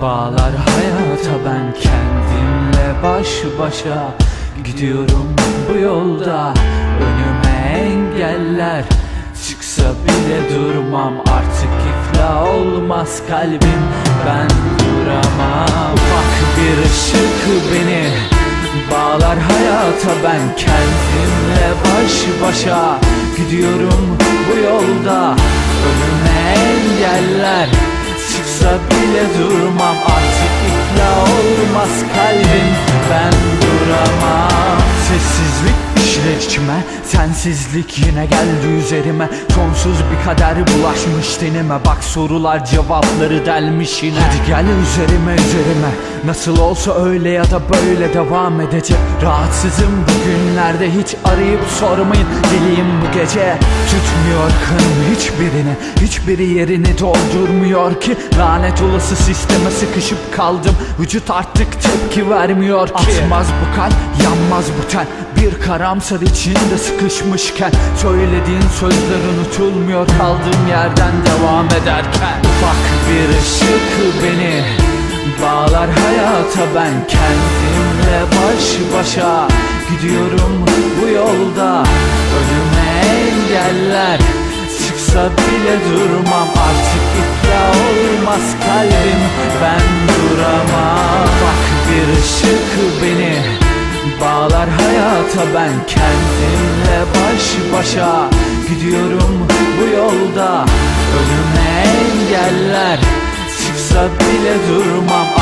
Bağlar hayata ben kendimle baş başa Gidiyorum bu yolda. Önüme engeller Çıksa bile durmam. Artık iflah olmaz kalbim Ben duramam. Ufak bir ışık beni Bağlar hayata ben kendimle baş başa Gidiyorum bu yolda. Önüme engeller bile durmam Sensizlik yine geldi üzerime. Sonsuz bir kader bulaşmış tenime. Bak sorular cevapları delmiş yine. Hadi gel üzerime üzerime. Nasıl olsa öyle ya da böyle devam edecek. Rahatsızım bugünlerde hiç arayıp sormayın. Geleyim bu gece. Tutmuyor kanım hiçbirini. Hiçbiri yerini doldurmuyor ki. Lanet olası sisteme sıkışıp kaldım. Vücut artık tepki vermiyor ki. Atmaz bu kalp yanmaz bu ten Bir karamsar içinde sıkışmışken Söylediğin sözler unutulmuyor Kaldığım yerden devam ederken. Ufak bir ışık beni Bağlar hayata ben kendimle baş başa Gidiyorum bu yolda. Önüme engeller Çıksa bile durmam. Artık iflah olmaz kalbim Ben duramam. Bak bir ışık beni hayata ben kendimle baş başa Gidiyorum bu yolda. Önüme engeller Çıksa bile durmam